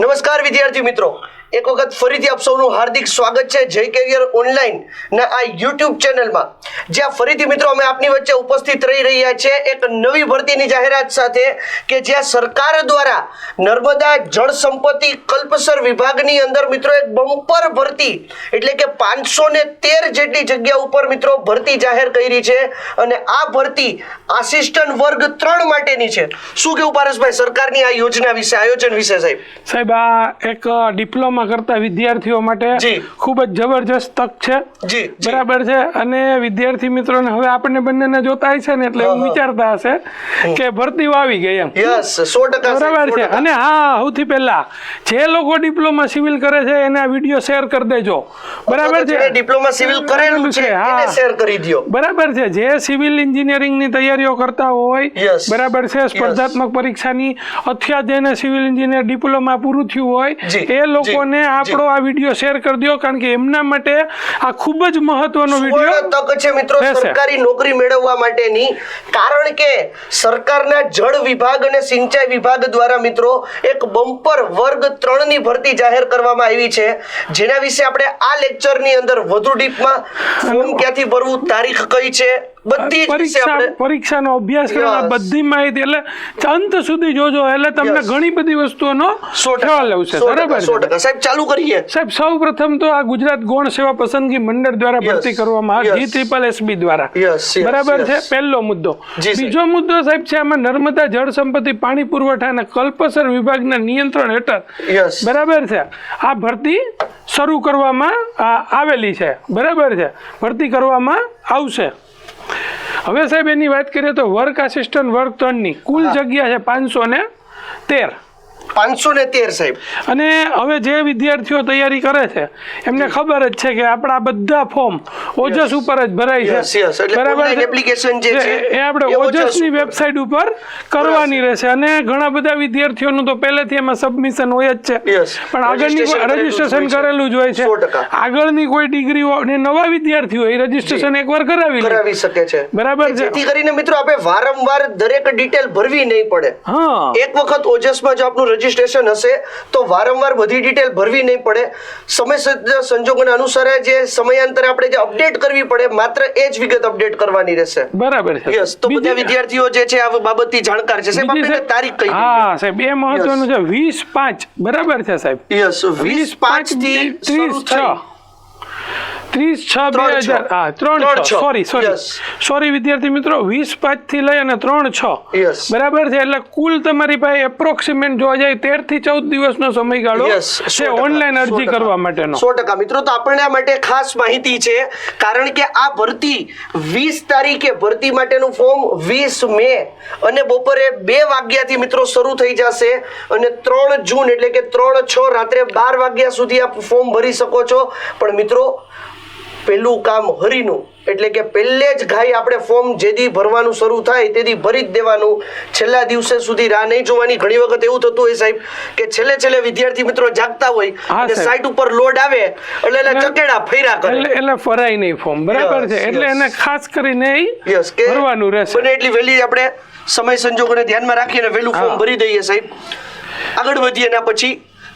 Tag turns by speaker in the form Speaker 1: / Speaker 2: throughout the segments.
Speaker 1: નમસ્કાર વિદ્યાર્થી મિત્રો. એક વખત ફરીથી આપ સૌનું હાર્દિક સ્વાગત છે જય કેરિયર ઓનલાઈન ના આ યુટ્યુબ ચેનલમાં. જ્યાં ફરીથી મિત્રો અમે આપની વચ્ચે ઉપસ્થિત રહી રહ્યા છે એક નવી ભરતીની જાહેરાત સાથે કે જ્યાં સરકાર દ્વારા નર્મદા જળ સંપત્તિ કલ્પસર વિભાગની અંદર મિત્રો એક બમ્પર ભરતી એટલે કે પાંચસો ને તેર જેટલી જગ્યા ઉપર મિત્રો ભરતી જાહેર કરી છે અને આ ભરતી આસિસ્ટન્ટ વર્ગ ત્રણ માટેની છે. શું કેવું પારસભાઈ, સરકારની આ યોજના વિશે, આયોજન વિશે સાહેબ?
Speaker 2: સાહેબ, આ એક ડિપ્લોમા કરતા વિદ્યાર્થીઓ માટે ખૂબ જ જબરજસ્ત તક છે. બરાબર છે. અને વિદ્યાર્થી મિત્રોને હવે આપણને બંનેને જોતા છે ને એટલે એવું વિચારતા હશે કે ભરતીઓ આવી ગઈ એમ. બરાબર છે. અને હા સૌથી પહેલા જે લોકો ડિપ્લોમા સિવિલ કરે છે એને આ વીડિયો શેર કરી દેજો. બરાબર છે.
Speaker 1: ડિપ્લોમા સિવિલ કરેલું છે
Speaker 2: હા.
Speaker 1: શેર કરી દો
Speaker 2: બરાબર છે. જે સિવિલ એન્જિનિયરિંગની તૈયારીઓ કરતા હોય બરાબર છે સ્પર્ધાત્મક પરીક્ષાની અથવા જેને સિવિલ એન્જિનિયર ડિપ્લોમા પૂરું થયું હોય એ લોકોને
Speaker 1: જી,
Speaker 2: આપણો આ વીડિયો શેર કરી દો કારણ કે એમના માટે આ ખૂબ જ મહત્વનો વીડિયો
Speaker 1: તક છે મિત્રો સરકારી નોકરી મેળવવા માટેની. કારણ કે સરકારના જળ વિભાગ અને સિંચાઈ વિભાગ દ્વારા મિત્રો એક બમ્પર વર્ગ 3 ની ભરતી જાહેર કરવામાં આવી છે. જેના વિશે આપણે આ લેક્ચરની અંદર વધુ ડીપમાં ફોર્મ ક્યાંથી ભરવું તારીખ કઈ છે બધી
Speaker 2: પરીક્ષા પરીક્ષાનો અભ્યાસ કરવા બધી માહિતી એટલે અંત સુધી જોજો એટલે તમને ઘણી બધી વસ્તુઓનો ખ્યાલ આવશે. બરાબર
Speaker 1: સાહેબ ચાલુ કરીએ.
Speaker 2: સાહેબ સૌ પ્રથમ તો આ ગુજરાત ગૌણ સેવા પસંદગી મંડળ દ્વારા ભરતી કરવામાં આવે. જી ત્રિપલ એસબી દ્વારા. બરાબર છે? પહેલો મુદ્દો. બીજો મુદ્દો સાહેબ છે આમાં નર્મદા જળ સંપત્તિ પાણી પુરવઠા અને કલ્પસર વિભાગના નિયંત્રણ હેઠળ. બરાબર છે? આ ભરતી શરૂ કરવામાં આવેલી છે. બરાબર છે? ભરતી કરવામાં આવશે. હવે સાહેબ એની વાત કરીએ તો વર્ક આસિસ્ટન્ટ વર્ક ત્રણની. કુલ જગ્યા છે પાંચસો ને તેર.
Speaker 1: પાંચસો ને તેર સાહેબ.
Speaker 2: અને હવે જે વિદ્યાર્થીઓ તૈયારી કરે છે એમને ખબર જ છે કે આપણા બધા ફોર્મ ઓજસ ઉપર જ ભરાય. છે.
Speaker 1: બરાબર એપ્લિકેશન જે છે,
Speaker 2: એ આપણે
Speaker 1: ઓજસ
Speaker 2: ઓજસની. વેબસાઇટ ઉપર. કરવાની રહેશે. અને ઘણા બધા વિદ્યાર્થીઓનું તો પહેલેથી એમાં સબમિશન હોય જ છે. પણ આગળની
Speaker 1: હોય
Speaker 2: રજીસ્ટ્રેશન કરેલું જ હોય છે. આગળની કોઈ ડિગ્રી અને નવા વિદ્યાર્થીઓ એ રજીસ્ટ્રેશન એકવાર કરાવી
Speaker 1: કરાવી શકે છે.
Speaker 2: બરાબર છે.
Speaker 1: જેથી કરીને મિત્રો આપણે વારંવાર દરેક ડિટેલ ભરવી નહીં પડે.
Speaker 2: હા.
Speaker 1: એક વખત ઓજસમાં જો આપનું રજીસ્ટ્રેશન હશે તો વારંવાર બધી ડિટેલ ભરવી નહીં પડે. સમય સંજોગોને અનુસારે જે સમયાંતરે આપણે જે અપડેટ કરવી પડે માત્ર એ જ વિગત અપડેટ કરવાની રહેશે.
Speaker 2: બરાબર છે.
Speaker 1: યસ તો બધા વિદ્યાર્થીઓ જે છે આ બાબતથી જાણકાર છે. સાહેબ આપણે તારીખ કઈ
Speaker 2: હા સાહેબ એ મહત્વનું છે વીસ પાંચ બરાબર છે સાહેબ.
Speaker 1: યસ વીસ પાંચથી
Speaker 2: ત્રીસ
Speaker 1: શરૂ
Speaker 2: છ.
Speaker 1: થઈ
Speaker 2: ત્રીસ છ બે હજાર હા ત્રણ છ. સોરી સોરી સોરી વિદ્યાર્થી મિત્રો વીસ પાંચથી લઈ અને ત્રણ છ. બરાબર છે? એટલે કુલ તમારી પાસે એપ્રોક્સિમેટ જોવા જાય તેરથી ચૌદ દિવસનો સમયગાળો છે ઓનલાઈન અરજી કરવા માટેનો.
Speaker 1: સો ટકા. મિત્રો તો આપણને આ માટે ખાસ માહિતી છે કારણ કે આ ભરતી વીસ તારીખે ભરતી માટેનું ફોર્મ વીસ મે અને બપોરે બે વાગ્યાથી મિત્રો શરૂ થઈ જશે અને ત્રણ જૂન એટલે કે ત્રણ છ રાત્રે બાર વાગ્યા સુધી આ ફોર્મ ભરી શકો છો. પણ મિત્રો પહેલું કામ હરીનું. એટલે કે પહેલે જ ઘાઈ આપણે ફોર્મ જેથી ભરવાનું શરૂ થાય તેથી ભરી જ દેવાનું. છેલ્લા દિવસે સુધી રાહ નહીં જોવાની. ઘણી વખત એવું થતું હોય સાહેબ કે છેલ્લે છેલ્લે વિદ્યાર્થી મિત્રો જાગતા હોય અને. સાઈટ ઉપર લોડ આવે એટલે એને ચકેડા ફેરા કરે.
Speaker 2: એટલે એટલે ફરાય નહીં ફોર્મ. બરાબર છે? એટલે એને ખાસ કરીને
Speaker 1: યસ કે
Speaker 2: ભરવાનું રહેશે.
Speaker 1: બને એટલી વહેલી આપણે સમય સંજોગોને ધ્યાનમાં રાખીને વહેલું ફોર્મ ભરી દઈએ સાહેબ. આગળ વધીએ એના પછી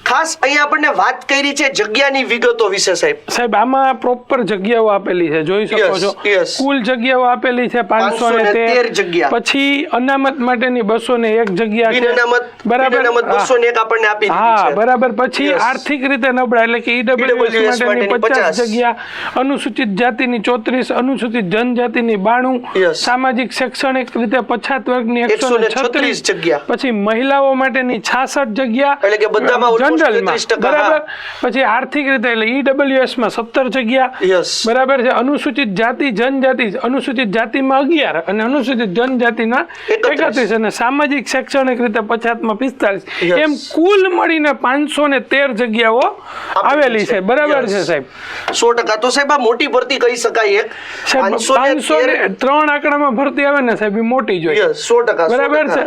Speaker 1: ખાસ અહીંયા આપણને વાત કરી છે જગ્યાની વિગતો વિશે સાહેબ.
Speaker 2: સાહેબ આમાં પ્રોપર જગ્યાઓ આપેલી છે. જોઈ શકો છો. કુલ જગ્યાઓ આપેલી છે પાંચસો ને તેર.
Speaker 1: જગ્યા.
Speaker 2: પછી અનામત માટેની બસો ને એક જગ્યા છે.
Speaker 1: અનામત
Speaker 2: બરાબર?
Speaker 1: અનામત
Speaker 2: હા.
Speaker 1: 201 આપણને આપી
Speaker 2: હા બરાબર. પછી આર્થિક રીતે નબળા એટલે કે ઈડબ્લ્યુએસ માટેની પચાસ જગ્યા અનુસૂચિત જાતિની ચોત્રીસ અનુસૂચિત જનજાતિની બાણું સામાજિક શૈક્ષણિક રીતે પછાત વર્ગની એકસો ને છત્રીસ
Speaker 1: જગ્યા.
Speaker 2: પછી મહિલાઓ માટેની છાસઠ જગ્યા.
Speaker 1: એટલે કે બધામાં
Speaker 2: જનરલમાં બરાબર? પછી આર્થિક રીતે એટલે ઈડબ્લ્યુએસમાં સત્તર જગ્યા. બરાબર છે? અનુસૂચિત જાતિ જનજાતિ અનુસૂચિત જાતિમાં અગિયાર અને અનુસૂચિત જનજાતિના
Speaker 1: એકત્રીસ.
Speaker 2: અને સામાજિક શૈક્ષણિક રીતે પછાતમાં પિસ્તાલીસ એમ કુલ મળીને પાંચસો ને તેર જગ્યાઓ આવેલી છે. બરાબર છે સાહેબ?
Speaker 1: સો ટકા. તો સાહેબ આ મોટી ભરતી કહી શકાય એક.
Speaker 2: સાહેબ
Speaker 1: 513
Speaker 2: પાંચસો ત્રણ આંકડામાં ભરતી આવે ને સાહેબ એ મોટી જોઈએ.
Speaker 1: સો ટકા
Speaker 2: બરાબર
Speaker 1: છે?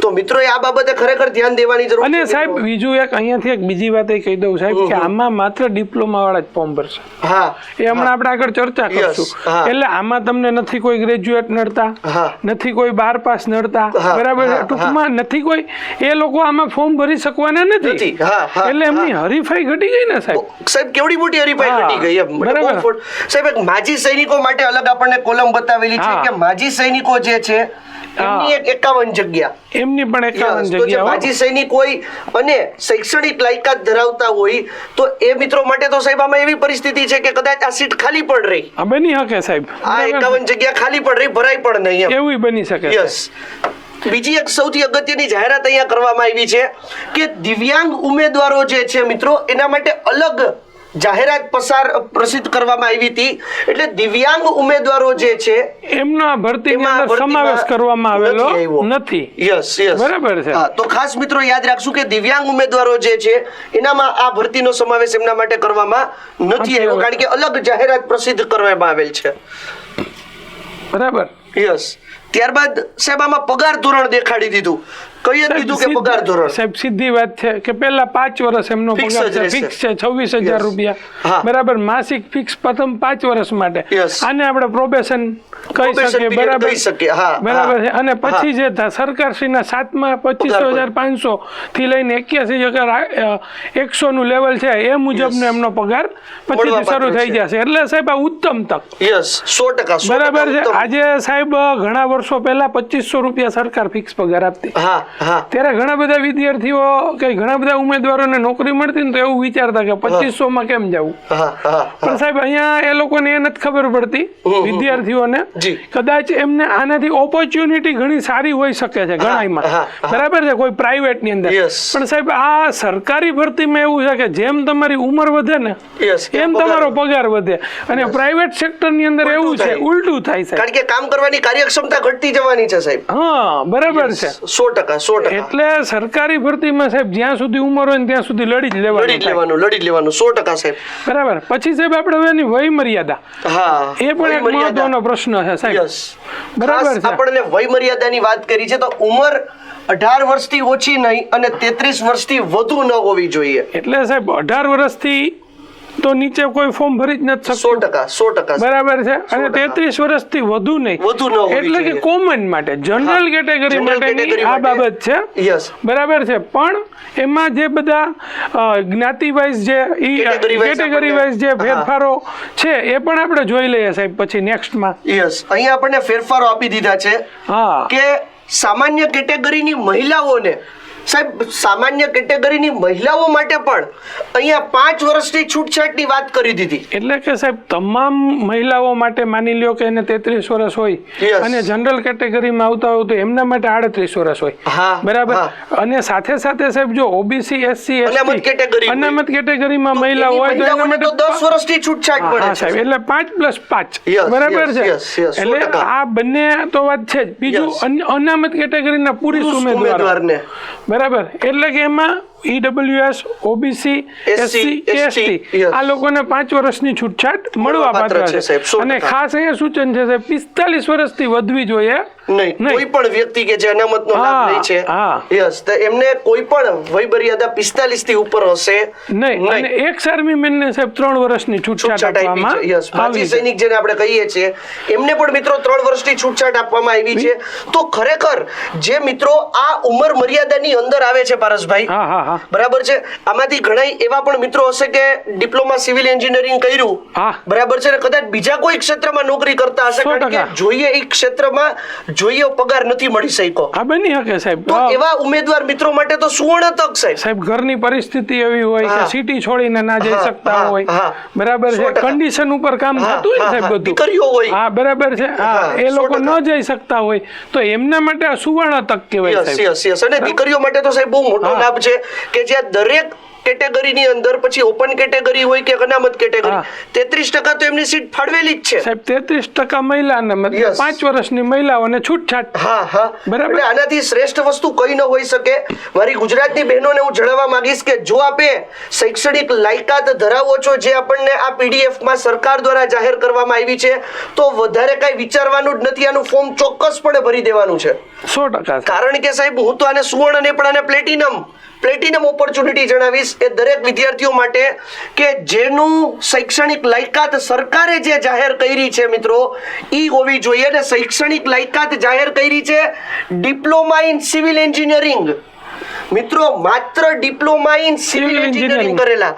Speaker 1: તો મિત્રો આ બાબતે ખરેખર ધ્યાન દેવાની જરૂર
Speaker 2: અને સાહેબ બીજું એક અહીંયાથી આમાંથી એક બીજી વાત એ કહી દઉં સાહેબ કે આમાં માત્ર ડિપ્લોમા વાળા જ ફોર્મ ભરશે.
Speaker 1: હા
Speaker 2: એ હમણાં આપણે આગળ ચર્ચા કરશું. એટલે આમાં તમને નથી કોઈ ગ્રેજ્યુએટ નડતા નથી કોઈ બાર પાસ નડતા બરાબર ટૂંકમાં નથી કોઈ એ લોકો આમાં ફોર્મ ભરી શકવાના નથી.
Speaker 1: નથી.
Speaker 2: એટલે એમની હરીફાઈ ઘટી ગઈ ને સાહેબ?
Speaker 1: સાહેબ કેવડી મોટી હરીફાઈ ઘટી ગઈ એમ.
Speaker 2: બરાબર.
Speaker 1: સાહેબ એક માજી સૈનિકો માટે અલગ આપણને કોલમ બતાવેલી છે કે માજી સૈનિકો જે છે એમની એક એકાવન જગ્યા.
Speaker 2: એમની પણ એકાવન
Speaker 1: Yes, તો જે
Speaker 2: જગ્યાઓ
Speaker 1: માજી સૈનિક હોય અને શૈક્ષણિક લાયકાત ધરાવતા હોય તો એ મિત્રો માટે તો સાહેબ આમાં એવી પરિસ્થિતિ છે કે કદાચ આ સીટ ખાલી પણ રહી.
Speaker 2: આ બની શકે સાહેબ.
Speaker 1: આ એકાવન જગ્યા ખાલી પણ રહી ભરાય પણ નહીં
Speaker 2: એવું બની શકે
Speaker 1: યસ બીજી એક સૌથી અગત્યની જાહેરાત અહીંયા કરવામાં આવી છે કે દિવ્યાંગ ઉમેદવારો જે છે મિત્રો એના માટે અલગ જાહેરાત પસાર પ્રસિદ્ધ કરવામાં આવી હતી. એટલે દિવ્યાંગ ઉમેદવારો જે છે
Speaker 2: એમના
Speaker 1: ભરતીમાં
Speaker 2: સમાવેશ કરવામાં આવેલો
Speaker 1: નથી યસ યસ
Speaker 2: બરાબર છે.
Speaker 1: તો ખાસ મિત્રો યાદ રાખશું કે દિવ્યાંગ ઉમેદવારો જે છે એનામાં આ ભરતીનો સમાવેશ એમના માટે કરવામાં નથી આવ્યો. કારણ કે અલગ જાહેરાત પ્રસિદ્ધ કરવામાં આવેલ છે.
Speaker 2: બરાબર.
Speaker 1: યસ ત્યારબાદ સાહેબ આમાં પગાર ધોરણ દેખાડી દીધું. કઈ કીધું કે પગાર ધોરણ?
Speaker 2: સાહેબ સીધી વાત છે કે પહેલા પાંચ વર્ષ એમનો પગાર છે. ફિક્સ છે છવ્વીસ હજાર રૂપિયા. બરાબર માસિક ફિક્સ પ્રથમ પાંચ વર્ષ માટે. આને આપણે પ્રોબેશન કહી શકીએ બરાબર? બરાબર છે. અને પછી જે સરકારશ્રીના સાતમાં પચીસો હજાર પાંચસો થી લઈને એક્યાસી હજાર એકસો નું લેવલ છે. એ મુજબનો એમનો પગાર
Speaker 1: પછી
Speaker 2: શરૂ થઈ. જશે. એટલે સાહેબ આ ઉત્તમ તક.
Speaker 1: યસ સો ટકા
Speaker 2: બરાબર છે. આજે સાહેબ ઘણા વર્ષો પહેલા પચીસો રૂપિયા સરકાર ફિક્સ પગાર આપતી.
Speaker 1: હા.
Speaker 2: ત્યારે ઘણા બધા વિદ્યાર્થીઓ કે ઘણા બધા ઉમેદવારોને નોકરી મળતી ને તો એવું વિચારતા કે પચીસો માં કેમ જવું પણ સાહેબ અહીંયા એ લોકોને એ નથી ખબર પડતી વિદ્યાર્થીઓને. કદાચ એમને આનાથી ઓપોર્ચ્યુનિટી ઘણી સારી હોઈ શકે છે ઘણામાં. બરાબર છે કોઈ પ્રાઇવેટની અંદર. પણ સાહેબ આ સરકારી ભરતીમાં એવું છે કે જેમ તમારી ઉંમર વધે ને
Speaker 1: એમ
Speaker 2: તમારો પગાર વધે. અને પ્રાઇવેટ સેક્ટરની અંદર એવું છે. ઉલટું થાય છે
Speaker 1: કારણ કે કામ કરવાની કાર્યક્ષમતા ઘટતી જવાની છે સાહેબ.
Speaker 2: હા બરાબર છે.
Speaker 1: સો ટકા સો
Speaker 2: એટલે સરકારી ભરતીમાં સાહેબ જ્યાં સુધી ઉંમર હોય ને ત્યાં સુધી લડી જ
Speaker 1: લડી
Speaker 2: લેવાનું
Speaker 1: જ લેવાનું લડી જ લેવાનું સો ટકા સાહેબ.
Speaker 2: બરાબર. પછી સાહેબ આપણે હવે એની વય મર્યાદા.
Speaker 1: હા
Speaker 2: એ પણ એક મહત્વનો પ્રશ્ન છે સાહેબ. બરાબર આપણે.
Speaker 1: આપણને વય મર્યાદાની વાત કરી છે તો ઉંમર અઢાર વર્ષથી ઓછી નહીં અને તેત્રીસ વર્ષથી વધુ ન હોવી જોઈએ.
Speaker 2: એટલે સાહેબ અઢાર વર્ષથી તો નીચે કોઈ ફોર્મ ભરી જ નથી
Speaker 1: સો ટકા સો ટકા.
Speaker 2: બરાબર છે? અને. તેત્રીસ વર્ષથી વધુ નહીં.
Speaker 1: વધુ ન
Speaker 2: એટલે કે કોમન માટે જનરલ કેટેગરી
Speaker 1: માટે
Speaker 2: આ બાબત છે.
Speaker 1: યસ
Speaker 2: બરાબર છે. પણ એમાં જે બધા જ્ઞાતિ વાઇઝ જે
Speaker 1: ઈ
Speaker 2: કેટેગરી વાઇઝ જે ફેરફારો છે એ પણ આપણે જોઈ લઈએ સાહેબ પછી નેક્સ્ટમાં.
Speaker 1: યસ અહીંયા આપણને ફેરફારો આપી દીધા છે
Speaker 2: હા.
Speaker 1: કે સામાન્ય કેટેગરીની મહિલાઓને સાહેબ સામાન્ય કેટેગરીની મહિલાઓ માટે પણ અહીંયા પાંચ વર્ષની છૂટછાટની વાત કરી દીધી.
Speaker 2: એટલે કે સાહેબ તમામ મહિલાઓ માટે માની લ્યો કે એને તેત્રીસ વર્ષ હોય અને જનરલ કેટેગરીમાં આવતા હોય તો એમના માટે આડત્રીસ વર્ષ હોય. બરાબર? અને સાથે સાથે સાહેબ જો ઓબીસી એસસી
Speaker 1: અનામત
Speaker 2: કેટેગરીમાં મહિલા હોય તો એના માટે
Speaker 1: દસ વર્ષની છૂટછાટ પડે
Speaker 2: સાહેબ એટલે પાંચ પ્લસ પાંચ. બરાબર છે? એટલે આ બંને તો વાત છે જ. બીજું અનામત કેટેગરીના પુરુષ
Speaker 1: ઉમેદવારને.
Speaker 2: બરાબર? એટલે કે એમાં ઈડબ્લ્યુએસ ઓબીસી એસસી એસટી આ લોકોને પાંચ વર્ષની છૂટછાટ મળવા પાત્ર
Speaker 1: છે,
Speaker 2: અને ખાસ અહીંયા સૂચન છે સાહેબ પિસ્તાલીસ વર્ષથી વધવી જોઈએ.
Speaker 1: નહીં. કોઈ પણ વ્યક્તિ કે જે અનામતનો લાભ લે છે. યસ તો એમને કોઈ પણ વય મર્યાદા 45 થી ઉપર હશે
Speaker 2: નહીં અને એક મેન મેનને સાહેબ ત્રણ વર્ષની છૂટછાટ આપવામાં
Speaker 1: યસ
Speaker 2: આવી
Speaker 1: સૈનિક જેને આપણે કહીએ છીએ એમને પણ મિત્રો ત્રણ વર્ષની છૂટછાટ આપવામાં આવી છે. તો ખરેખર જે મિત્રો આ ઉંમર મર્યાદાની અંદર આવે છે પારસભાઈ
Speaker 2: હા હા.
Speaker 1: બરાબર છે? આમાંથી ઘણા એવા પણ મિત્રો હશે કે ડિપ્લોમા સિવિલ એન્જિનિયરિંગ કર્યું. બરાબર છે? ને કદાચ બીજા કોઈ ક્ષેત્રમાં નોકરી કરતા હશે કારણ કે જોઈએ એ ક્ષેત્રમાં જોઈએ પગાર નથી મળી શક્યો.
Speaker 2: આ બની શકે સાહેબ.
Speaker 1: તો એવા ઉમેદવાર મિત્રો માટે તો સુવર્ણ તક સાહેબ.
Speaker 2: સાહેબ ઘરની પરિસ્થિતિ એવી હોય કે સિટી છોડીને ના જઈ શકતા હોય. બરાબર છે. કન્ડિશન ઉપર કામ થતું હોય સાહેબ બધું?
Speaker 1: દીકરીઓ હોય.
Speaker 2: હા બરાબર છે? હા
Speaker 1: હા,
Speaker 2: એ લોકો ન જઈ શકતા હોય. તો એમના માટે આ સુવર્ણ તક કહેવાય સાહેબ.
Speaker 1: અને દીકરીઓ માટે તો સાહેબ બહુ મોટો લાભ છે. કે જે દરેક કેટેગરીની અંદર પછી ઓપન કેટેગરી હોય કે અનામત કેટેગરી. તેત્રીસ ટકા તો એમની સીટ ફાળવેલી જ છે.
Speaker 2: સાહેબ તેત્રીસ ટકા મહિલાને મતલબ. પાંચ વર્ષની મહિલાઓને છૂટછાટ.
Speaker 1: હા હા.
Speaker 2: બરાબર.
Speaker 1: આનાથી શ્રેષ્ઠ વસ્તુ કઈ ન હોઈ શકે. મારી ગુજરાતની બહેનોને હું જણાવવા માંગીશ કે જો આપે શૈક્ષણિક લાયકાત ધરાવો છો જે આપણને આ પીડીએફમાં સરકાર દ્વારા જાહેર કરવામાં આવી છે તો વધારે કઈ વિચારવાનું જ નથી. આનું ફોર્મ ચોક્કસપણે ભરી દેવાનું છે.
Speaker 2: સો ટકા
Speaker 1: કારણ કે સાહેબ હું તો આને સુવર્ણ અને પણ આને પ્લેટિનમ પ્લેટિનમ ઓપોર્ચ્યુનિટી જણાવીશ. એ દરેક વિદ્યાર્થીઓ માટે કે જેનું શૈક્ષણિક લાયકાત સરકારે જે જાહેર કરી છે મિત્રો, ઈ હોવી જોઈએ. અને શૈક્ષણિક લાયકાત જાહેર કરી છે ડિપ્લોમા ઇન સિવિલ એન્જિનિયરિંગ. મિત્રો માત્ર ડિપ્લોમા ઇન સિવિલ એન્જિનિયરિંગ કરેલા.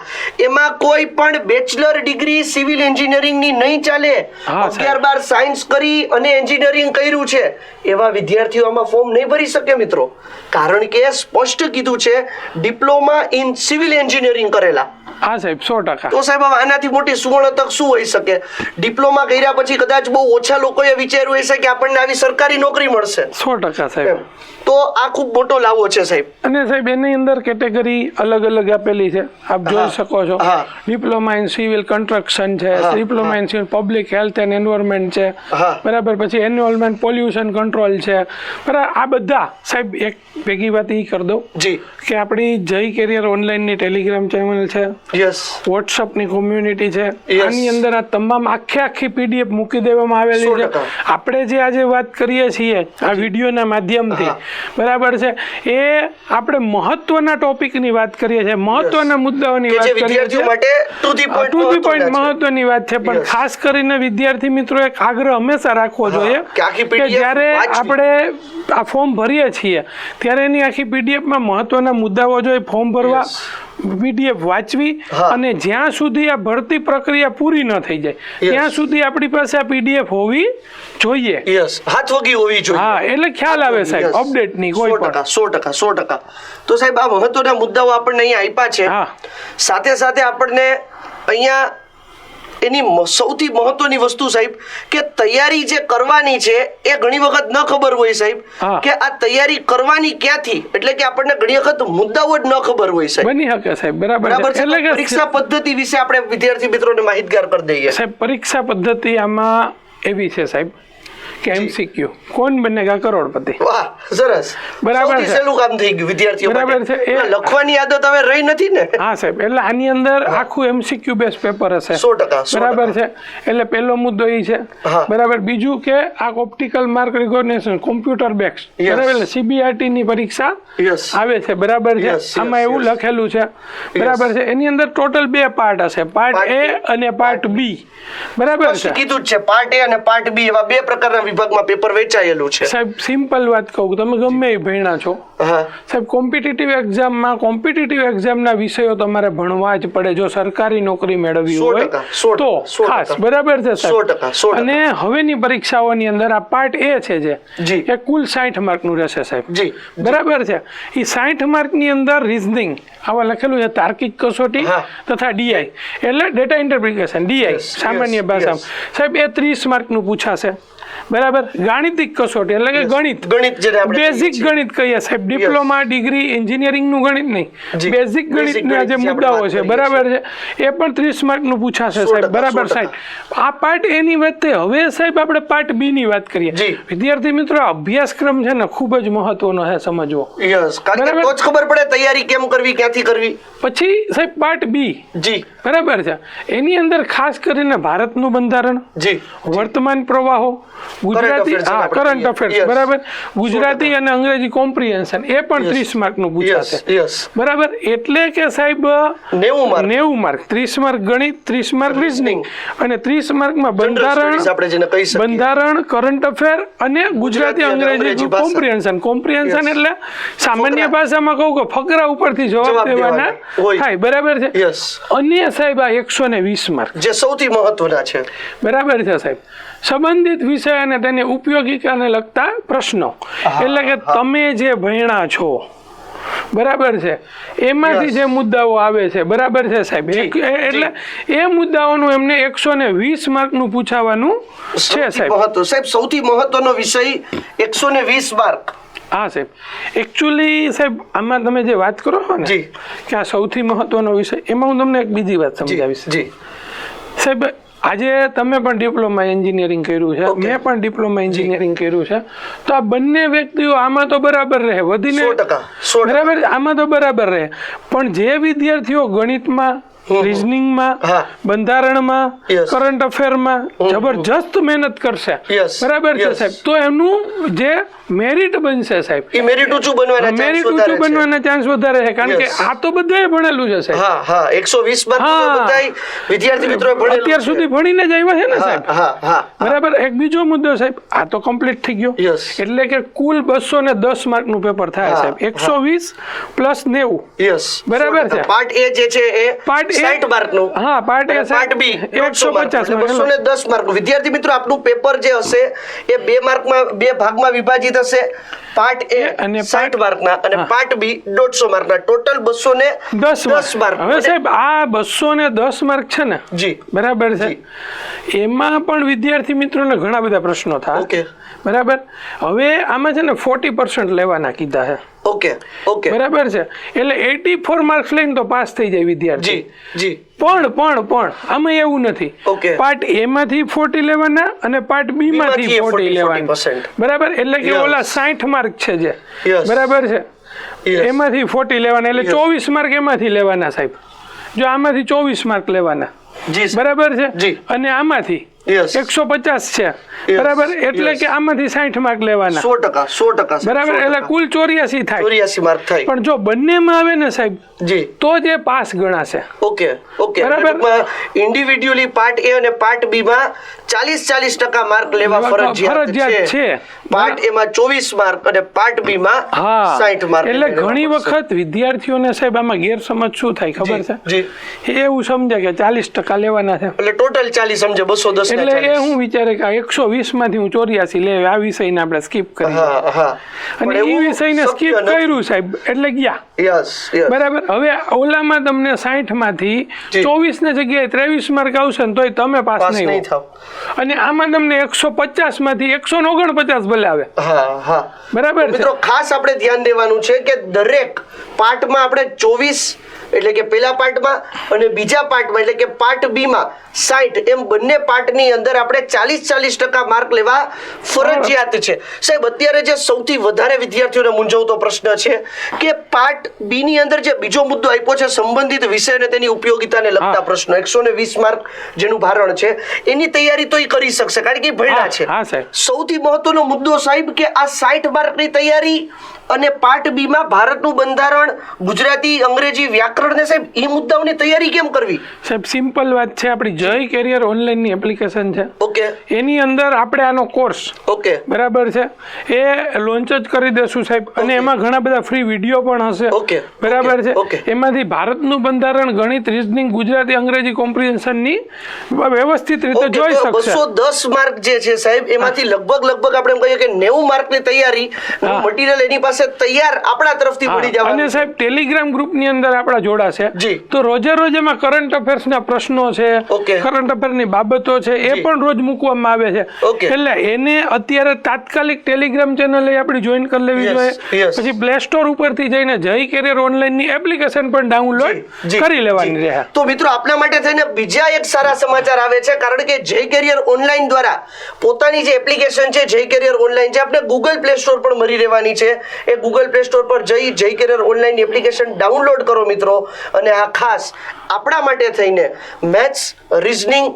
Speaker 1: એમાં કોઈ પણ બેચલર ડિગ્રી સિવિલ એન્જિનિયરિંગની નહીં ચાલે. અગિયાર બાર સાયન્સ કરી અને એન્જિનિયરિંગ કર્યું છે. એવા વિદ્યાર્થીઓ આમાં ફોર્મ નહીં ભરી શકે મિત્રો. કારણ કે સ્પષ્ટ કીધું છે ડિપ્લોમા ઇન સિવિલ એન્જિનિયરિંગ કરેલા.
Speaker 2: હા સાહેબ સો ટકા.
Speaker 1: તો સાહેબ આનાથી મોટી સુવર્ણ તક શું હોઈ શકે? ડિપ્લોમા કર્યા પછી કદાચ બહુ ઓછા લોકોએ વિચાર્યું હશે કે આપણને આવી સરકારી નોકરી મળશે.
Speaker 2: સો ટકા સાહેબ.
Speaker 1: તો આ ખૂબ મોટો લાવો છે સાહેબ.
Speaker 2: અને સાહેબ એની અંદર કેટેગરી અલગ અલગ આપેલી છે. આપ જોઈ શકો છો. ડિપ્લોમા ઇન સિવિલ કન્સ્ટ્રક્શન છે diploma in civil public health and environment છે. બરાબર પછી એન્વાયરમેન્ટ પોલ્યુશન કંટ્રોલ છે. બરાબર આ બધા સાહેબ એક ભેગી વાત એ કરી દઉં
Speaker 1: જી.
Speaker 2: કે આપણી જય કેરિયર ઓનલાઈનની ટેલિગ્રામ ચેનલ છે.
Speaker 1: યસ
Speaker 2: વોટ્સઅપની કોમ્યુનિટી છે. આની અંદર આ તમામ આખે આખી પીડીએફ મૂકી દેવામાં આવેલી છે. આપણે જે આજે વાત કરીએ છીએ આ વિડીયોના માધ્યમથી બરાબર છે એ આપણે મહત્વના ટોપિકની વાત કરીએ છીએ મહત્વના મુદ્દાઓની વાત કરીએ છીએ.
Speaker 1: ટુ ધી પોઈન્ટ
Speaker 2: મહત્વની વાત છે પણ ખાસ કરીને વિદ્યાર્થી મિત્રો એક આગ્રહ હંમેશા રાખવો જોઈએ
Speaker 1: કે
Speaker 2: જ્યારે આપણે આ ફોર્મ ભરીએ છીએ ત્યારે એની આખી પીડીએફમાં મહત્વના મુદ્દાઓ જોઈએ ફોર્મ ભરવા. પીડીએફ વાંચવી અને જ્યાં સુધી આ ભરતી પ્રક્રિયા પૂરી ન થઈ જાય ત્યાં સુધી આપણી પાસે આ પીડીએફ હોવી જોઈએ.
Speaker 1: યસ હાથ વગી હોવી જોઈએ.
Speaker 2: હા એટલે ખ્યાલ આવે સાહેબ
Speaker 1: અપડેટ
Speaker 2: અપડેટની કોઈ પણ.
Speaker 1: સો ટકા સો ટકા. તો સાહેબ આ મહત્વના મુદ્દાઓ આપણને અહીંયા આપ્યા છે.
Speaker 2: હા.
Speaker 1: સાથે સાથે આપણને અહીંયા એની સૌથી મહત્વની વસ્તુ સાહેબ કે તૈયારી જે કરવાની છે એ ઘણી વખત ન ખબર હોય સાહેબ. કે આ તૈયારી કરવાની ક્યાંથી? એટલે કે આપણને ઘણી વખત મુદ્દાઓ જ ન ખબર હોય સાહેબ.
Speaker 2: બની શકે સાહેબ બરાબર
Speaker 1: બરાબર
Speaker 2: એટલે કે
Speaker 1: પરીક્ષા પદ્ધતિ વિશે આપણે વિદ્યાર્થી મિત્રોને માહિતગાર કરી દઈએ.
Speaker 2: સાહેબ પરીક્ષા પદ્ધતિ આમાં એવી છે સાહેબ કે એમસીક્યુ કોણ બનેગા કરોડપતિ?
Speaker 1: વાહ સરસ.
Speaker 2: બરાબર છે.
Speaker 1: સહેલું કામ થઈ ગયું વિદ્યાર્થીઓ
Speaker 2: બરાબર છે. એ-
Speaker 1: લખવાની આદત હવે રહી નથી ને?
Speaker 2: હા સાહેબ. એટલે આની અંદર આખું એમસીક્યુ બેઝ પેપર હશે.
Speaker 1: સો ટકા, સો
Speaker 2: બરાબર છે. એટલે પહેલો મુદ્દો એ છે. બરાબર. બીજું કે આ ઓપ્ટિકલ માર્ક રિકોગ્નિશન કોમ્પ્યુટર બેક્સ. બરાબર? એટલે સીબીઆરટી ની પરીક્ષા આવે છે. બરાબર છે? આમાં એવું લખેલું છે. બરાબર છે? એની અંદર ટોટલ બે પાર્ટ હશે. પાર્ટ એ અને પાર્ટ બી બરાબર છે?
Speaker 1: કીધું જ છે. પાર્ટ એ અને પાર્ટ બી એવા બે પ્રકારના વિભાગમાં પેપર વેચાયેલું છે.
Speaker 2: સાહેબ સિમ્પલ વાત કહું તમે ગમે એ ભણ્યા છો. સાહેબ કોમ્પિટિટિવ એક્ઝામમાં કોમ્પિટિટિવ એક્ઝામના વિષયો તમારે ભણવા જ પડે જો સરકારી નોકરી મેળવવી હોય તો ખાસ બરાબર છે સાહેબ? અને હવેની પરીક્ષાઓની અંદર આ પાર્ટ એ છે જે. એ કુલ સાઠ માર્કનું રહેશે સાહેબ.
Speaker 1: જી,
Speaker 2: બરાબર છે? એ સાઠ માર્કની અંદર રિઝનિંગ આવા લખેલું છે તાર્કિક કસોટી તથા ડીઆઈ એટલે ડેટા ઇન્ટરપ્રિટેશન ડીઆઈ સામાન્ય ભાષામાં. સાહેબ એ ત્રીસ માર્કનું પૂછાશે. બરાબર? ગાણિતિક કસોટી એટલે કે ગણિત.
Speaker 1: ગણિત જેને આપણે
Speaker 2: બેઝિક ગણિત કહીએ સાહેબ. ડિપ્લોમા ડિગ્રી એન્જિનિયરિંગનું ગણિત નહીં. બેઝિક ગણિતના જે મુદ્દાઓ છે બરાબર છે? એ પણ ત્રીસ માર્કનું પૂછાશે સાહેબ. બરાબર સાહેબ. આ પાર્ટ એની વચ્ચે હવે સાહેબ આપણે પાર્ટ બી ની વાત કરીએ. વિદ્યાર્થી મિત્રો અભ્યાસક્રમ છે ને ખૂબ જ મહત્વનો છે સમજવો.
Speaker 1: યસ કારણ કે તો જ ખબર પડે તૈયારી કેમ કરવી ક્યાંથી કરવી.
Speaker 2: પછી સાહેબ પાર્ટ બી.
Speaker 1: જી.
Speaker 2: બરાબર છે. એની અંદર ખાસ કરીને ભારતનું બંધારણ
Speaker 1: જી.
Speaker 2: વર્તમાન પ્રવાહો ગુજરાતી હા કરંટ અફેર્સ બરાબર? ગુજરાતી અને અંગ્રેજી કોમ્પ્રિહેન્શન એ પણ ત્રીસ માર્કનું પૂછાશે. બરાબર? એટલે કે સાહેબ
Speaker 1: નેવું માર્ક.
Speaker 2: નેવું માર્ક. ત્રીસ માર્ક ગણિત ત્રીસ માર્ક રિઝનિંગ અને ત્રીસ માર્કમાં બંધારણ
Speaker 1: આપણે જેને કહી શકીએ.
Speaker 2: બંધારણ કરંટ અફેર અને ગુજરાતી અંગ્રેજી. કોમ્પ્રિહેન્શન કોમ્પ્રિહેન્શન એટલે સામાન્ય ભાષામાં કહું કે ફકરા ઉપરથી જવાબ દેવાના થાય. બરાબર છે?
Speaker 1: યસ
Speaker 2: અન્ય સાહેબ આ એકસો ને વીસ માર્ક.
Speaker 1: જે સૌથી મહત્વના છે.
Speaker 2: બરાબર છે સાહેબ. સંબંધિત વિષય અને તેની ઉપયોગિતાને લગતા પ્રશ્નો. એટલે કે તમે જે ભણ્યા છો બરાબર છે એમાંથી જે મુદ્દાઓ આવે છે બરાબર છે સાહેબ. એ- એટલે એ મુદ્દાઓનું એમને એકસો ને વીસ માર્કનું પૂછાવાનું છે સાહેબ.
Speaker 1: મહત્વ સાહેબ સૌથી મહત્વનો વિષય એકસો ને વીસ માર્ક.
Speaker 2: હા સાહેબ. એકચ્યુઅલી સાહેબ આમાં તમે જે વાત કરો છો ને. કે આ સૌથી મહત્વનો વિષય એમાં હું તમને એક બીજી વાત સમજાવીશ.
Speaker 1: જી.
Speaker 2: સાહેબ આજે તમે પણ ડિપ્લોમા એન્જિનિયરિંગ કર્યું છે મેં પણ ડિપ્લોમા એન્જિનિયરિંગ કર્યું છે. તો આ બંને વ્યક્તિઓ આમાં તો બરાબર રહે વધીને બરાબર આમાં તો બરાબર રહે. પણ જે વિદ્યાર્થીઓ ગણિતમાં રિઝનિંગમાં બંધારણમાં કરંટ અફેરમાં જબરજસ્ત મહેનત કરશે. બરાબર છે સાહેબ. તો એનું જે મેરિટ બનશે સાહેબ.
Speaker 1: એ મેરિટ ઊંચું બનવાના
Speaker 2: મેરિટ
Speaker 1: ચાન્સ
Speaker 2: ઊંચું
Speaker 1: વધારે છે.
Speaker 2: બનવાના ચાન્સ વધારે છે. કારણ કે આ તો બધાએ ભણેલું છે સાહેબ.
Speaker 1: હા હા એકસો વીસ માર્ક
Speaker 2: હા.
Speaker 1: વિદ્યાર્થી મિત્રો ભણેલું
Speaker 2: અત્યાર સુધી ભણીને જ આવ્યા છે ને સાહેબ.
Speaker 1: હા હા
Speaker 2: બરાબર. એક બીજો મુદ્દો સાહેબ આ તો કમ્પ્લીટ થઈ ગયો. એટલે કે કુલ બસો ને દસ માર્કનું પેપર થાય સાહેબ. એકસો વીસ પ્લસ નેવું.
Speaker 1: યસ
Speaker 2: બરાબર છે.
Speaker 1: પાર્ટ એ જે છે એ
Speaker 2: પાર્ટ A-
Speaker 1: 60 માર્કનું
Speaker 2: હા, part A
Speaker 1: part B
Speaker 2: 150 mark
Speaker 1: બસો ને દસ માર્ક વિદ્યાર્થી મિત્રો આપનું પેપર જે હશે એ બે માર્કમાં બે ભાગમાં વિભાજિત હશે પાર્ટ એ
Speaker 2: અને
Speaker 1: સાઠ માર્કના અને પાર્ટ બી દોઢસો માર્કના. ટોટલ બસો ને
Speaker 2: દસ માર્ક. હવે સાહેબ આ બસો ને દસ માર્ક છે ને?
Speaker 1: જી.
Speaker 2: બરાબર છે? એમાં પણ વિદ્યાર્થી મિત્રોને ઘણા બધા પ્રશ્નો થાય.
Speaker 1: ઓકે.
Speaker 2: બરાબર? હવે આમાં છે ને ફોર્ટી પર્સન્ટ લેવાના કીધા છે.
Speaker 1: Okay okay.
Speaker 2: બરાબર છે? એટલે એટી ફોર માર્ક્સ લઈને તો પાસ થઈ જાય વિદ્યાર્થી.
Speaker 1: જી જી.
Speaker 2: પણ પણ પણ આમાં એવું નથી. પાર્ટ એ માંથી ફોર્ટી લેવાના અને પાર્ટ બી માંથી ફોર્ટી લેવાના. બરાબર? એટલે કે ઓલા સાઠ માર્ક છે જે. બરાબર છે? એમાંથી ફોર્ટી લેવાના એટલે ચોવીસ માર્ક એમાંથી લેવાના સાહેબ. જો આમાંથી ચોવીસ માર્ક લેવાના. બરાબર છે? અને આમાંથી. એકસો પચાસ છે. બરાબર? એટલે કે આમાંથી સાઠ માર્ક લેવાના.
Speaker 1: સો ટકા સો ટકા
Speaker 2: બરાબર? એટલે કુલ ચોર્યાસી થાય.
Speaker 1: ચોર્યાસી માર્ક થાય.
Speaker 2: પણ જો બંનેમાં આવે ને સાહેબ
Speaker 1: જી.
Speaker 2: તો જ પાસ ગણાશે.
Speaker 1: Okay okay.
Speaker 2: બરાબર.
Speaker 1: ઇન્ડિવિડ્યુઅલી પાર્ટ એ અને પાર્ટ બી માં ચાલીસ ચાલીસ ટકા માર્ક લેવા ફરજિયાત છે. પાર્ટ એ માં ચોવીસ માર્ક અને પાર્ટ બી માં સાઠ માર્ક
Speaker 2: એટલે ઘણી. વખત વિદ્યાર્થીઓને સાહેબ આમાં ગેરસમજ શું થાય ખબર છે? એવું સમજે કે ચાલીસ ટકા લેવાના છે.
Speaker 1: એટલે ટોટલ ચાલીસ સમજે બસો દસ
Speaker 2: એટલે એ હું વિચારે કે એકસો વીસમાંથી હું ચોર્યાસી લે આ વિષયને આપણે સ્કીપ કરી. અને એ વિષયને સ્કીપ કર્યું સાહેબ. એટલે ગયા. બરાબર. હવે ઓલામાં તમને સાઠમાંથી ચોવીસની જગ્યાએ ત્રેવીસ માર્ક આવશે ને તોય તમે પાસ નહીં
Speaker 1: થાવ.
Speaker 2: અને આમાં તમને એકસો પચાસમાંથી એકસો ઓગણપચાસ ભલે આવે. બરાબર
Speaker 1: મિત્રો ખાસ આપણે ધ્યાન દેવાનું છે કે દરેક પાર્ટમાં આપણે ચોવીસ એટલે કે પેલા પાર્ટમાં અને બીજા પાર્ટમાં એટલે કે પાર્ટ બી માં સાઠ એમ બંને પાર્ટની અંદર આપણે ચાલીસ ચાલીસ ટકા માર્ક લેવા ફરજિયાત છે સાહેબ અત્યારે જે સૌથી વધારે વિદ્યાર્થીઓને મૂંઝવતો પ્રશ્ન છે કે પાર્ટ બી ની અંદર જે બીજો મુદ્દો આપ્યો છે સંબંધિત વિષય અને તેની ઉપયોગિતાને લગતા. પ્રશ્નો એકસો ને વીસ માર્ક જેનું ભારણ છે એની તૈયારી તો એ કરી શકશે કારણ કે ભણ્યા છે. સૌથી મહત્વનો મુદ્દો સાહેબ કે આ સાઠ માર્કની તૈયારી અને પાર્ટ બી માં ભારતનું બંધારણ ગુજરાતી અંગ્રેજી વ્યાકરણ ને સાહેબ એ મુદ્દાઓની તૈયારી કેમ કરવી?
Speaker 2: સાહેબ સિમ્પલ વાત છે. આપણી જય કેરિયર ઓનલાઈનની એપ્લિકેશન છે.
Speaker 1: ઓકે.
Speaker 2: એની અંદર આપણે આનો કોર્સ
Speaker 1: ઓકે.
Speaker 2: બરાબર છે? એ લોન્ચ જ કરી દેશું સાહેબ. અને એમાં ઘણા બધા ફ્રી વીડિયો પણ હશે.
Speaker 1: ઓકે.
Speaker 2: બરાબર છે? એમાંથી ભારતનું બંધારણ ગણિત રીઝનિંગ ગુજરાતી અંગ્રેજી કોમ્પ્રિહેન્શનની વ્યવસ્થિત રીતે જોઈ શકશે.
Speaker 1: બસો દસ માર્ક જે છે સાહેબ એમાંથી લગભગ લગભગ આપણે એમ કહીએ કે નેવું માર્કની તૈયારી. મટીરિયલ એની પાસે તૈયાર આપણા તરફથી મળી
Speaker 2: હા, અને સાહેબ ટેલિગ્રામ ગ્રુપની અંદર આપણા જોડાશે.
Speaker 1: જી.
Speaker 2: તો રોજે રોજ એમાં કરંટ અફેર્સના પ્રશ્નો છે. કરંટ અફેરની બાબતો છે એ પણ રોજ મૂકવામાં આવે છે. એટલે એને અત્યારે તાત્કાલિક ટેલિગ્રામ ચેનલ આપણી જોઈન કરી લેવી જોઈએ. પછી પ્લે સ્ટોર ઉપરથી જઈને જય કેરિયર ઓનલાઈનની એપ્લિકેશન પણ ડાઉનલોડ કરી લેવાની રહે
Speaker 1: તો મિત્રો આપના માટે થઈને બીજા એક સારા સમાચાર આવે છે કારણ કે જય કેરિયર ઓનલાઈન દ્વારા પોતાની જે એપ્લિકેશન છે જય કેરિયર ઓનલાઈન જે આપણે ગૂગલ પ્લે સ્ટોર પર મળી રહેવાની છે. એ ગૂગલ પ્લે સ્ટોર પર જઈ જય કેરિયર ઓનલાઈન એપ્લિકેશન ડાઉનલોડ કરો મિત્રો. અને આ ખાસ આપણા માટે થઈને મેથ્સ રિઝનિંગ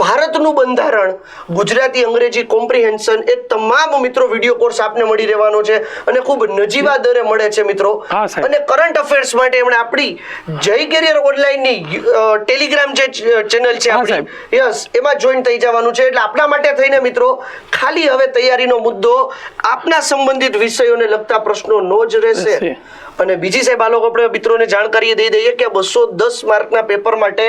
Speaker 1: ભારતનું બંધારણ ગુજરાતી અંગ્રેજી કોમ્પ્રિહેન્શન એ તમામ મિત્રો વીડિયો કોર્સ આપને મળી રહેવાનો છે અને ખૂબ નજીવા દરે મળે છે મિત્રો. અને કરંટ અફેર્સ માટે એમણે આપણી જય કેરિયર ઓનલાઈનની ટેલિગ્રામ જે ચેનલ છે આપણી. યસ એમાં જોઈન થઈ જવાનું છે. એટલે આપણા માટે થઈને મિત્રો ખાલી હવે તૈયારીનો મુદ્દો આપના સંબંધિત વિષયોને લગતા પ્રશ્નો નો જ રહેશે. અને બીજી સાહેબ આ લોકો આપણે મિત્રોને જાણકારી દઈ દઈએ કે બસો દસ માર્કના પેપર માટે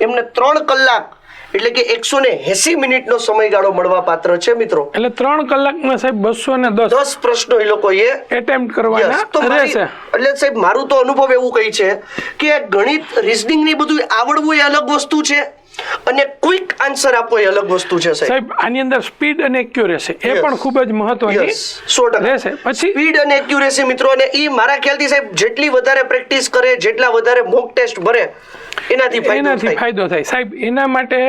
Speaker 1: એમને ત્રણ કલાક એટલે કે એકસો ને એસી મિનિટનો સમયગાળો મળવા પાત્ર છે મિત્રો.
Speaker 2: એટલે ત્રણ કલાકમાં સાહેબ બસો ને દસ
Speaker 1: દસ પ્રશ્નો એ લોકોએ
Speaker 2: એટેમ્પ્ટ
Speaker 1: Yes,
Speaker 2: કરવાના રહેશે.
Speaker 1: એટલે સાહેબ મારું તો અનુભવ એવું કહી છે કે ગણિત રીઝનિંગની બધું આવડવું એ અલગ વસ્તુ છે. અને ક્વિક આન્સર આપો એ અલગ વસ્તુ છે સાહેબ.
Speaker 2: આની અંદર સ્પીડ અને એક્યુરેસી એ પણ ખૂબ જ મહત્વની
Speaker 1: સો
Speaker 2: રહેશે. પછી?
Speaker 1: સ્પીડ અને એક્યુરેસી મિત્રો અને એ મારા ખ્યાલથી સાહેબ જેટલી વધારે પ્રેક્ટિસ કરે જેટલા વધારે મોક ટેસ્ટ ભરે એનાથી
Speaker 2: એનાથી ફાયદો થાય. સાહેબ એના માટે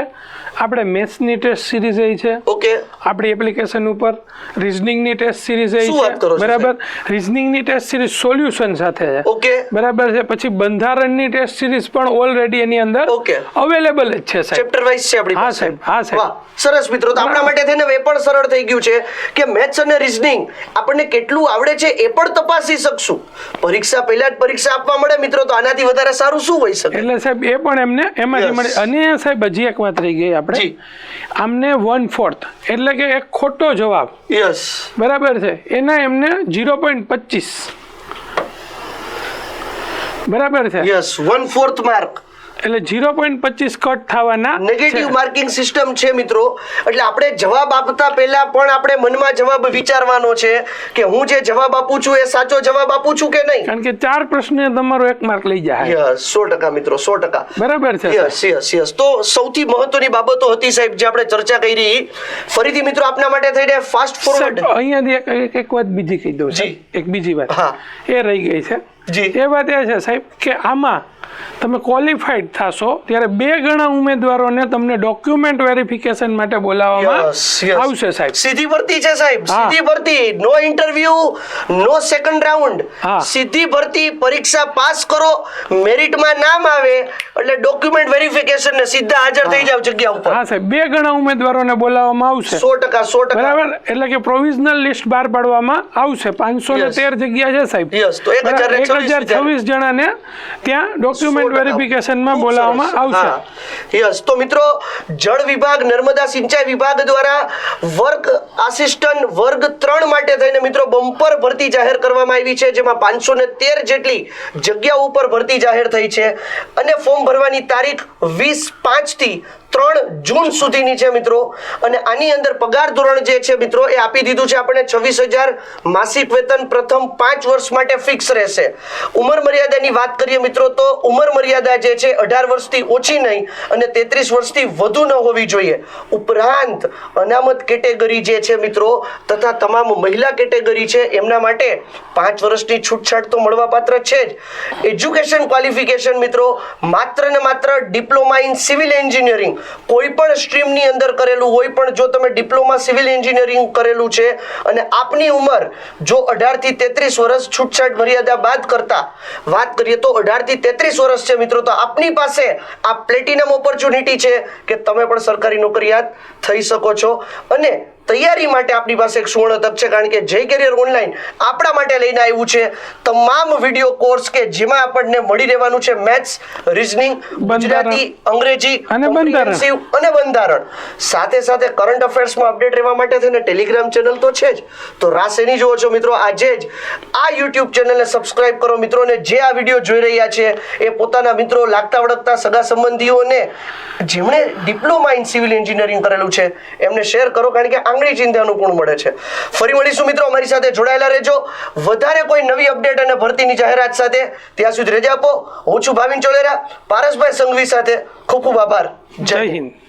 Speaker 2: આપણે મેથ્સની ટેસ્ટ સિરીઝ એ છે.
Speaker 1: ઓકે.
Speaker 2: આપણી એપ્લિકેશન ઉપર રિઝનિંગની ટેસ્ટ સિરીઝ એ છો, બરાબર? રિઝનિંગની ટેસ્ટ સિરીઝ સોલ્યુશન સાથે છે.
Speaker 1: ઓકે.
Speaker 2: બરાબર છે? પછી બંધારણની ટેસ્ટ સિરીઝ પણ ઓલરેડી એની અંદર
Speaker 1: ઓકે.
Speaker 2: અવેલેબલ જ છે. સાહેબ.
Speaker 1: ચેપ્ટર વાઇઝ છે આપણી
Speaker 2: હા સાહેબ, હા સાહેબ.
Speaker 1: સરસ મિત્રો. તો આપણા માટે થઈને એ પણ સરળ થઈ ગયું છે કે મેથ્સ અને રીઝનિંગ આપણને કેટલું આવડે છે એ પણ તપાસી શકશું. પરીક્ષા પહેલા જ પરીક્ષા આપવા મળે મિત્રો તો આનાથી વધારે સારું શું હોઈ શકે?
Speaker 2: એટલે સાહેબ એ પણ એમને એમાંથી મળે. અને સાહેબ હજી એક વાત રહી ગઈ આપણે. આમને વન ફોર્થ એટલે કે એક ખોટો જવાબ.
Speaker 1: યસ
Speaker 2: બરાબર છે. એના એમને ઝીરો પોઈન્ટ પચીસ. બરાબર છે.
Speaker 1: યસ વન ફોર્થ માર્ક
Speaker 2: એટલે ઝીરો પોઈન્ટ પચીસ કટ થવાના
Speaker 1: નેગેટિવ માર્કિંગ સિસ્ટમ છે મિત્રો. એટલે આપણે જવાબ આપતા પહેલા પણ આપણે મનમાં જવાબ વિચારવાનો છે કે હું જે જવાબ આપું છું એ સાચો જવાબ આપું છું કે નહીં?
Speaker 2: કારણ કે ચાર પ્રશ્ન તમારો એક માર્ક લઈ જાય.
Speaker 1: યસ સો ટકા મિત્રો સો ટકા.
Speaker 2: બરાબર છે
Speaker 1: યસ યસ યસ તો સૌથી મહત્વની બાબતો હતી સાહેબ જે આપણે ચર્ચા કરી. ફરીથી મિત્રો આપના માટે થઈને ફાસ્ટ ફોરવર્ડ
Speaker 2: અહીંયા અહીંયાથી એક એક- વાત બીજી કહી દઉં. એક બીજી વાત.
Speaker 1: હા.
Speaker 2: એ રહી ગઈ છે.
Speaker 1: જી.
Speaker 2: એ વાત એ છે સાહેબ કે આમાં તમે ક્વોલિફાઈડ થશો ત્યારે બે ગણા ઉમેદવારોને તમને ડોક્યુમેન્ટ વેરિફિકેશન માટે બોલાવવામાં આવશે સાહેબ.
Speaker 1: સીધી ભરતી છે સાહેબ. સીધી ભરતી. No interview no second round સીધી ભરતી પરીક્ષા પાસ કરો. મેરિટમાં નામ આવે એટલે ડોક્યુમેન્ટ વેરિફિકેશન ને સીધા હાજર થઈ જાવ જગ્યા ઉપર.
Speaker 2: હા સાહેબ બે ગણા ઉમેદવારોને બોલાવવામાં આવશે.
Speaker 1: 100% 100%
Speaker 2: બરાબર? એટલે કે પ્રોવિઝનલ લિસ્ટ બહાર પાડવામાં આવશે. 513 જગ્યા છે સાહેબ.
Speaker 1: યસ તો
Speaker 2: 1000
Speaker 1: સત્તર
Speaker 2: હજાર છવ્વીસ જણાને ત્યાં ડોક્યુમેન્ટ વેરિફિકેશનમાં બોલાવવામાં આવશે.
Speaker 1: યસ તો મિત્રો જળ વિભાગ નર્મદા સિંચાઈ વિભાગ દ્વારા વર્ગ આસિસ્ટન્ટ વર્ગ ત્રણ માટે થઈને મિત્રો બમ્પર ભરતી જાહેર કરવામાં આવી છે જેમાં પાંચસો ને તેર જેટલી જગ્યા ઉપર ભરતી જાહેર થઈ છે. અને ફોર્મ ભરવાની તારીખ વીસ પાંચથી ત્રણ જૂન સુધીની છે મિત્રો. અને આની અંદર પગાર ધોરણ જે છે મિત્રો, એ આપી દીધું છે આપણે છવ્વીસ હજાર માસિક વેતન પ્રથમ પાંચ વર્ષ માટે ફિક્સ રહેશે. ઉંમર મર્યાદાની વાત કરીએ મિત્રો, તો ઉંમર મર્યાદા જે છે અઢાર વર્ષથી ઓછી નહીં અને તેત્રીસ વર્ષથી વધુ ન હોવી જોઈએ. ઉપરાંત અનામત કેટેગરી જે છે મિત્રો, તથા તમામ મહિલા કેટેગરી છે, એમના માટે પાંચ વર્ષની છૂટછાટ તો મળવાપાત્ર છે જ. એજ્યુકેશન ક્વોલિફિકેશન મિત્રો, માત્ર ને માત્ર ડિપ્લોમા ઇન સિવિલ એન્જિનિયરિંગ કોઈ પણ સ્ટ્રીમની અંદર કરેલું હોય પણ જો તમે ડિપ્લોમા સિવિલ એન્જિનિયરિંગ કરેલું છે અને આપની ઉંમર જો અઢારથી તેત્રીસ વર્ષ છૂટછાટ મર્યાદા બાદ કરતા વાત કરીએ તો અઢારથી તેત્રીસ વર્ષ છે મિત્રો, તો આપની પાસે આ પ્લેટિનમ ઓપોર્ચ્યુનિટી છે કે તમે પણ સરકારી નોકરિયાત થઈ શકો છો. અને તૈયારી માટે આપણી પાસે એક સુવર્ણ તક છે કારણ કે જય કેરિયર ઓનલાઈન આપણા માટે લઈને આવ્યું છે. તમામ વીડિયો કોર્સ કે જેમાં આપણને મળી રહેવાનું છે મેથ્સ રીઝનિંગ ગુજરાતી અંગ્રેજી
Speaker 2: અને બંધારણ.
Speaker 1: અને બંધારણ. સાથે સાથે કરંટ અફેર્સમાં અપડેટ રહેવા માટે થઈને ટેલિગ્રામ ચેનલ તો છે જ. તો રાસ એની જુઓ છો મિત્રો આજે જ આ યુટ્યુબ ચેનલને સબસ્ક્રાઇબ કરો મિત્રોને જે આ વીડિયો જોઈ રહ્યા છે એ પોતાના મિત્રો લાગતા વળગતા સગા સંબંધીઓને જેમણે ડિપ્લોમા ઇન સિવિલ એન્જિનિયરિંગ કરેલું છે એમને શેર કરો કારણ કે આંગળી ચિંતાનું ગુણ મળે છે. ફરી મળીશું મિત્રો અમારી સાથે જોડાયેલા રહેજો. વધારે કોઈ નવી અપડેટ અને ભરતીની જાહેરાત સાથે ત્યાં સુધી રજા આપો. હું છું ભાવિન ચોલેરા પારસભાઈ સંઘવી સાથે ખૂબ ખૂબ આભાર.
Speaker 2: જય હિન્દ.